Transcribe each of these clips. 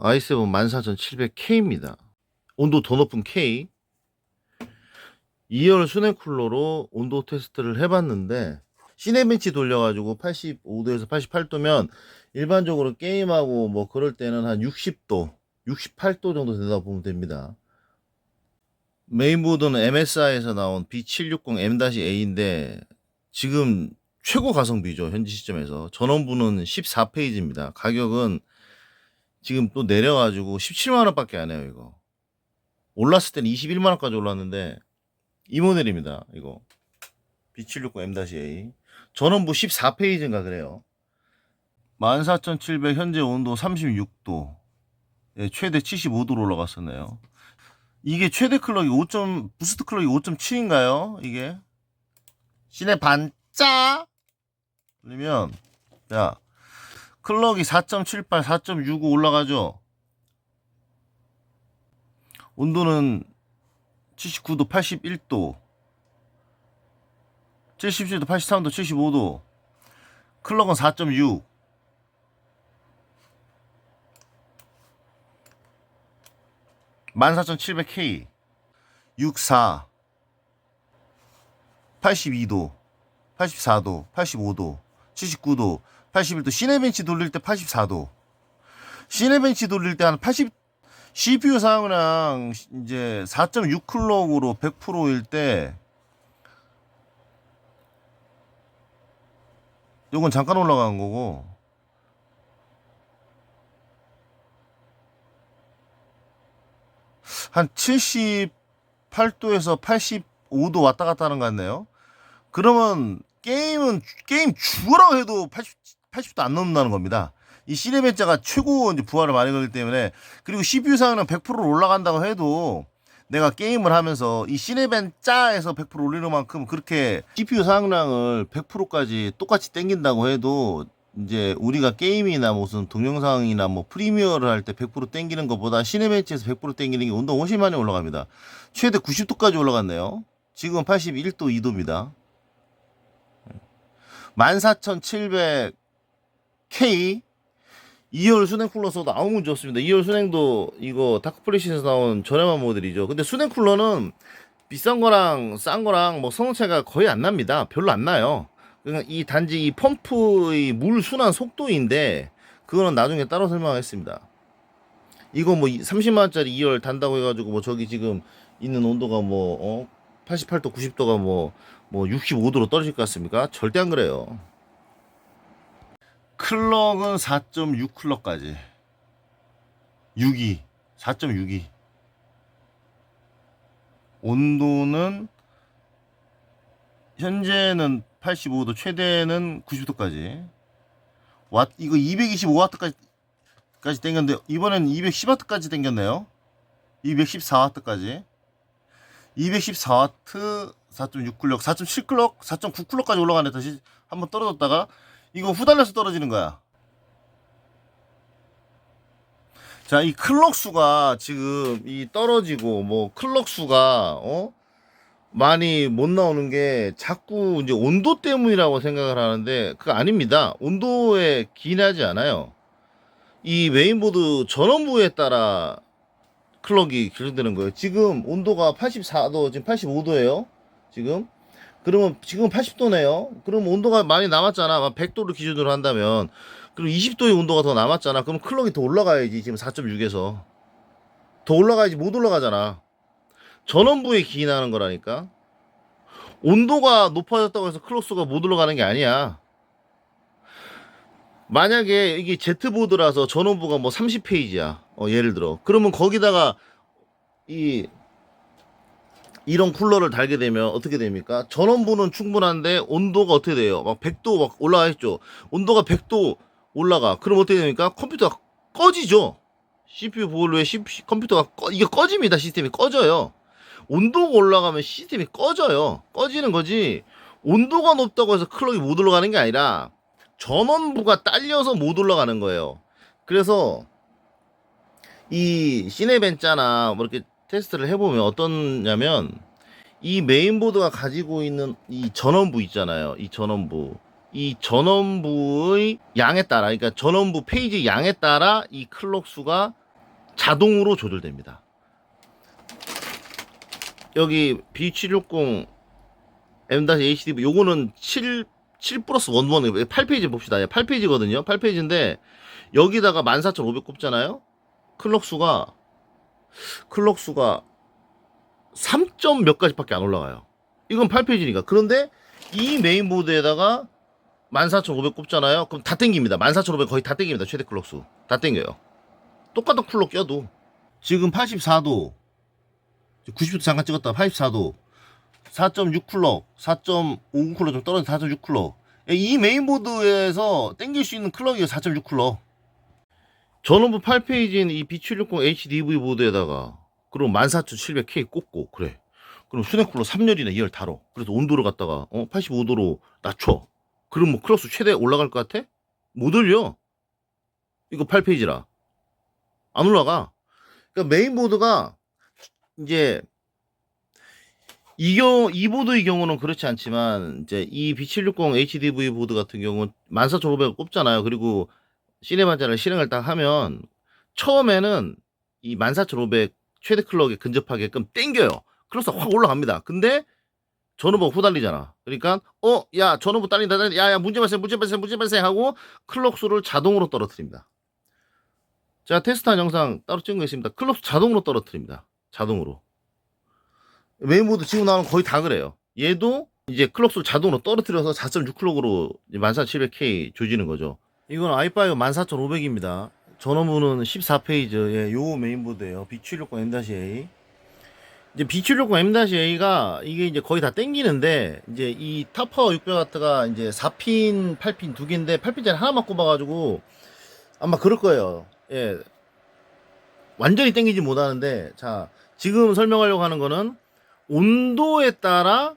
i7 14700K입니다. 온도 더 높은 K. 2열 수냉 쿨러로 온도 테스트를 해봤는데 시네벤치 돌려가지고 85도에서 88도면 일반적으로 게임하고 뭐 그럴 때는 한 60도, 68도 정도 된다고 보면 됩니다. 메인보드는 MSI에서 나온 B760M-A인데 지금 최고 가성비죠 현재 시점에서 전원부는 14페이지입니다. 가격은 지금 또 내려가지고 17만 원밖에 안 해요 이거. 올랐을 때는 21만 원까지 올랐는데 이 모델입니다 이거 B760M-A 전원부 14페이지인가 그래요. 14,700 현재 온도 36도 예, 최대 75도로 올라갔었네요. 이게 최대 클럭이 5. 부스트 클럭이 5.7인가요? 이게 시내 반짝 돌리면 야 클럭이 4.78, 4.65 올라가죠. 온도는 79도, 81도, 77도, 83도, 75도. 클럭은 4.6. 만 14,700K 64 82도 84도 85도 79도 81도 시네벤치 돌릴 때 84도 시네벤치 돌릴 때 한 80 CPU 사용량 이제 4.6 클럭으로 100%일 때 요건 잠깐 올라간 거고 한 78도에서 85도 왔다 갔다 하는 것 같네요. 그러면 게임은 게임 죽으라고 해도 80, 80도 안 넘는다는 겁니다. 이 시네벤자가 최고 이제 부하를 많이 걸기 때문에 그리고 CPU 사용량 100% 올라간다고 해도 내가 게임을 하면서 이 시네벤자에서 100% 올리는 만큼 그렇게 CPU 사용량을 100%까지 똑같이 땡긴다고 해도 이제 우리가 게임이나 무슨 동영상이나 뭐 프리미어를 할 때 100% 땡기는 것보다 시네벤치에서 100% 땡기는 게 온도 훨씬 많이 올라갑니다. 최대 90도까지 올라갔네요. 지금 81도 2도입니다. 14700K 2열 순행 쿨러 도 아무 문제 없습니다. 2열 순행도 이거 다크플래시에서 나온 저렴한 모델이죠. 근데 순행 쿨러는 비싼 거랑 싼 거랑 뭐 성능 차이가 거의 안 납니다. 별로 안 나요. 그냥 이 단지 이 펌프의 물 순환 속도인데 그거는 나중에 따로 설명하겠습니다. 이거 뭐 30만 원짜리 2열 단다고 해가지고 뭐 저기 지금 있는 온도가 뭐 어? 88도 90도가 뭐뭐 65도로 떨어질 것 같습니까? 절대 안 그래요. 클럭은 4.6 클럭까지. 6이 4.62 온도는 현재는 85도 최대는 90도까지. 와 이거 225와트까지 까지 땡겼는데 이번엔 210와트까지 땡겼네요. 214와트까지. 214와트 4.6 클럭 4.7 클럭 4.9 클럭까지 올라가네. 다시 한번 떨어졌다가 이거 후달려서 떨어지는 거야 자 이 클럭 수가 지금 이 떨어지고 뭐 클럭 수가 어 많이 못 나오는 게 자꾸 이제 온도 때문이라고 생각을 하는데 그거 아닙니다. 온도에 기인하지 않아요. 이 메인보드 전원부에 따라 클럭이 결정되는 거예요. 지금 온도가 84도, 지금 85도예요. 지금. 그러면 지금 80도네요. 그럼 온도가 많이 남았잖아. 100도를 기준으로 한다면. 그럼 20도의 온도가 더 남았잖아. 그럼 클럭이 더 올라가야지. 지금 4.6에서. 더 올라가야지 못 올라가잖아. 전원부에 기인하는 거라니까. 온도가 높아졌다고 해서 클럭수가 못 올라가는 게 아니야. 만약에 이게 Z보드라서 전원부가 뭐 30페이지야. 어, 예를 들어. 그러면 거기다가 이 이런 쿨러를 달게 되면 어떻게 됩니까? 전원부는 충분한데 온도가 어떻게 돼요? 막 100도 막 올라가 있죠. 온도가 100도 올라가. 그럼 어떻게 됩니까? 컴퓨터가 꺼지죠. CPU CPU 컴퓨터가 꺼, 이게 꺼집니다. 시스템이 꺼져요. 온도가 올라가면 시스템이 꺼져요. 꺼지는 거지. 온도가 높다고 해서 클럭이 못 올라가는 게 아니라 전원부가 딸려서 못 올라가는 거예요. 그래서 이 시네벤자나 뭐 이렇게 테스트를 해보면 어떻냐면 이 메인보드가 가지고 있는 이 전원부 있잖아요. 이 전원부. 이 전원부의 양에 따라, 그러니까 전원부 페이지 양에 따라 이 클럭 수가 자동으로 조절됩니다. 여기 B760 M-HDV 요거는 7 7 플러스 11 8페이지 봅시다. 8페이지거든요. 8페이지인데 여기다가 14,500 꼽잖아요. 클럭 수가 클럭 수가 3점 몇 가지밖에 안 올라가요. 이건 8페이지니까. 그런데 이 메인보드에다가 14,500 꼽잖아요. 그럼 다 땡깁니다. 14,500 거의 다 땡깁니다. 최대 클럭 수. 다 땡겨요. 똑같은 쿨러 껴도 지금 84도 90도 잠깐 찍었다 84도 4.6 쿨러 4.5 쿨러 좀 떨어진 4.6 쿨러 이 메인보드에서 땡길 수 있는 클럭이 4.6 쿨러 전원부 8페이지인 이 B760 HDV 보드에다가 그럼 14700K 꽂고 그래 그럼 수냉 쿨러 3열이나 2열 달어 그래서 온도를 갖다가 어 85도로 낮춰 그럼 뭐 클럭스 최대 올라갈 것 같아? 못 올려 이거 8페이지라 안 올라가. 그러니까 메인보드가 이제 이, 경, 이 보드의 경우는 그렇지 않지만 이제 이 B760 HDV 보드 같은 경우는 14,500을 꼽잖아요. 그리고 시네반자를 실행을 딱 하면 처음에는 이 14,500 최대 클럭에 근접하게끔 땡겨요. 그래서 확 올라갑니다. 근데 전원부 후달리잖아. 그러니까 어, 야, 전원부 딸린다, 딸린다. 야, 야, 문제 발생, 문제 발생, 문제 발생 하고 클럭 수를 자동으로 떨어뜨립니다. 제가 테스트한 영상 따로 찍은 거 있습니다. 클럽 자동으로 떨어뜨립니다. 자동으로. 메인보드 지금 나오는 거의 다 그래요. 얘도 이제 클럭스를 자동으로 떨어뜨려서 4.6 클럭으로 14700K 조지는 거죠. 이건 i5 14500입니다. 전원부는 14페이지의 요 메인보드예요. B760 M-A. 이제 B760 M-A가 이게 이제 거의 다 땡기는데 이제 이 타파워 600W가 이제 4핀, 8핀 두 개인데 8핀짜리 하나만 꼽아가지고 아마 그럴 거예요. 예. 완전히 땡기지 못하는데, 자, 지금 설명하려고 하는 거는 온도에 따라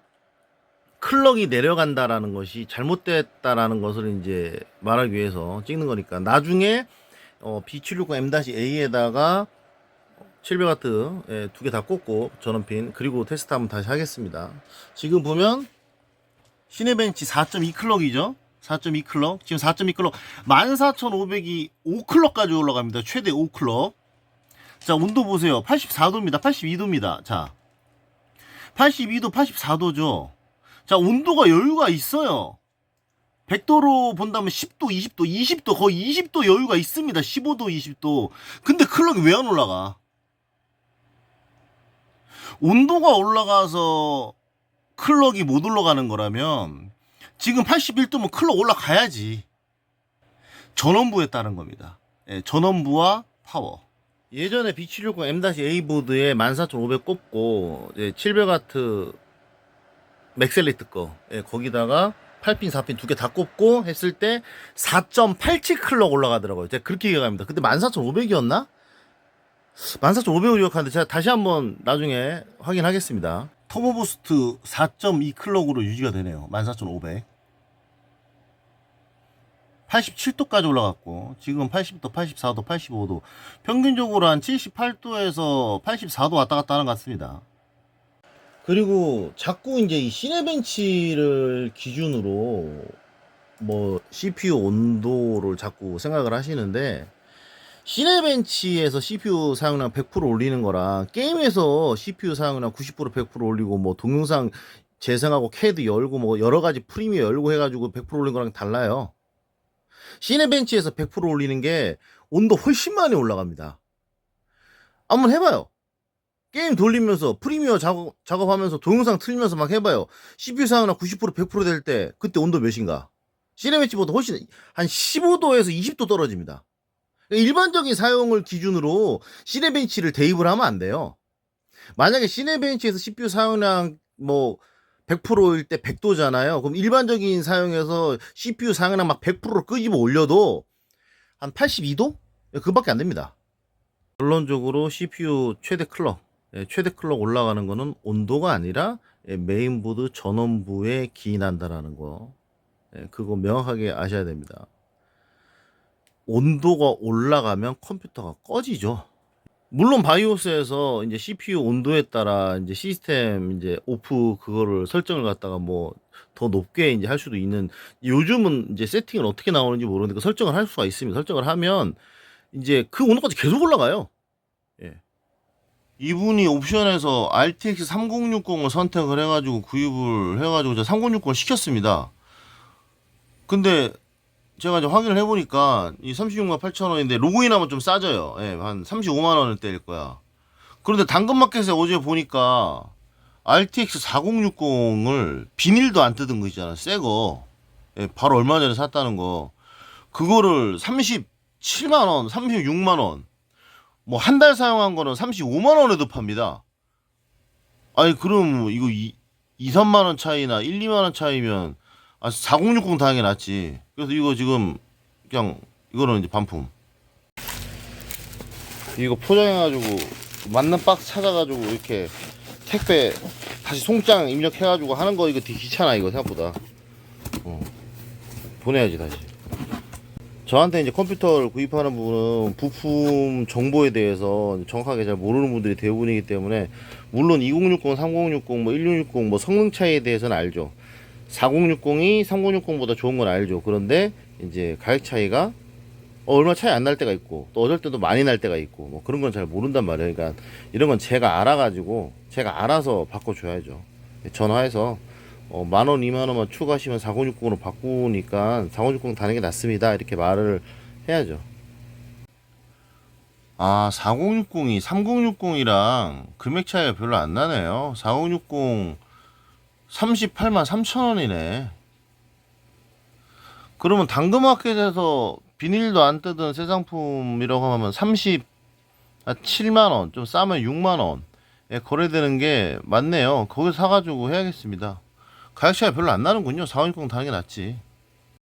클럭이 내려간다라는 것이 잘못됐다라는 것을 이제 말하기 위해서 찍는 거니까 나중에 어, B760 M-A에다가 700W 예, 두개 다 꽂고 전원핀 그리고 테스트 한번 다시 하겠습니다. 지금 보면 시네벤치 4.2 클럭이죠. 4.2 클럭. 지금 4.2 클럭. 14,500이 5 클럭까지 올라갑니다. 최대 5 클럭. 자, 온도 보세요. 84도입니다. 82도입니다. 자. 82도, 84도죠. 자, 온도가 여유가 있어요. 100도로 본다면 10도, 20도, 20도, 거의 20도 여유가 있습니다. 15도, 20도. 근데 클럭이 왜 안 올라가? 온도가 올라가서 클럭이 못 올라가는 거라면 지금 81도면 클럭 올라가야지. 전원부에 따른 겁니다. 예, 전원부와 파워. 예전에 B760 M-A 보드에 14500 꼽고 700W 맥셀리트 거 예, 거기다가 8핀, 4핀 두 개 다 꼽고 했을 때 4.87 클럭 올라가더라고요. 제가 그렇게 기억합니다. 근데 14,500이었나? 14,500을 기억하는데 제가 다시 한번 나중에 확인하겠습니다. 터보 부스트 4.2 클럭으로 유지가 되네요. 14,500. 87도까지 올라갔고 지금 80도, 84도, 85도 평균적으로 한 78도에서 84도 왔다 갔다 하는 것 같습니다. 그리고 자꾸 이제 이 시네벤치를 기준으로 뭐 CPU 온도를 자꾸 생각을 하시는데 시네벤치에서 CPU 사용량 100% 올리는 거랑 게임에서 CPU 사용량 90% 100% 올리고 뭐 동영상 재생하고 캐드 열고 뭐 여러 가지 프리미어 열고 해가지고 100% 올린 거랑 달라요. 시네벤치에서 100% 올리는 게 온도 훨씬 많이 올라갑니다. 한번 해봐요. 게임 돌리면서 프리미어 작업, 작업하면서 동영상 틀면서 막 해봐요. CPU 사용량 90% 100%될 때 그때 온도 몇인가? 시네벤치보다 훨씬 한 15도에서 20도 떨어집니다. 일반적인 사용을 기준으로 시네벤치를 대입을 하면 안 돼요. 만약에 시네벤치에서 CPU 사용량 뭐 100%일 때 100도잖아요. 그럼 일반적인 사용에서 CPU 사용량 막 100%로 끄집어 올려도 한 82도? 그밖에 안 됩니다. 결론적으로 CPU 최대 클럭, 예, 최대 클럭 올라가는 거는 온도가 아니라 예, 메인보드 전원부에 기인한다라는 거. 예, 그거 명확하게 아셔야 됩니다. 온도가 올라가면 컴퓨터가 꺼지죠. 물론 바이오스에서 이제 CPU 온도에 따라 이제 시스템 이제 오프 그거를 설정을 갖다가 뭐 더 높게 이제 할 수도 있는 요즘은 이제 세팅을 어떻게 나오는지 모르는데 그 설정을 할 수가 있습니다. 설정을 하면 이제 그 온도까지 계속 올라가요. 이분이 옵션에서 RTX 3060을 선택을 해가지고 구입을 해가지고 제가 3060을 시켰습니다. 근데 제가 이제 확인을 해보니까 이 36만 8천 원인데 로그인하면 좀 싸져요. 예, 한 35만 원대일 거야. 그런데 당근마켓에 어제 보니까 RTX 4060을 비닐도 안 뜯은 거 있잖아, 새 거. 예, 바로 얼마 전에 샀다는 거. 그거를 37만 원, 36만 원. 뭐 한 달 사용한 거는 35만 원에도 팝니다. 아니 그럼 이거 2, 2 3만 원 차이나 1, 2만 원 차이면 아 4060 당연히 낫지. 그래서 이거 지금 그냥 이거는 이제 반품. 이거 포장해가지고 맞는 박스 찾아가지고 이렇게 택배 다시 송장 입력해가지고 하는 거 이거 되게 귀찮아 이거 생각보다. 어. 보내야지 다시. 저한테 이제 컴퓨터를 구입하는 분은 부품 정보에 대해서 정확하게 잘 모르는 분들이 대부분이기 때문에 물론 2060, 3060, 뭐 1660 뭐 성능 차이에 대해서는 알죠. 4060이 3060보다 좋은 건 알죠. 그런데 이제 가격 차이가 어, 얼마 차이 안 날 때가 있고 또 어쩔 때도 많이 날 때가 있고 뭐 그런 건 잘 모른단 말이에요. 그러니까 이런 건 제가 알아가지고 제가 알아서 바꿔줘야죠. 전화해서 어, 만 원, 이만 원만 추가하시면 4060으로 바꾸니까 4060 다는 게 낫습니다. 이렇게 말을 해야죠. 아, 4060이 3060이랑 금액 차이가 별로 안 나네요. 4060 38만 3천 원이네. 그러면 당근마켓에서 비닐도 안 뜯은 새 상품이라고 하면 30, 아, 7만 원, 좀 싸면 6만 원에 거래되는 게 맞네요. 거기서 사가지고 해야겠습니다. 가격 차이가 별로 안 나는군요. 4060 다는 게 낫지.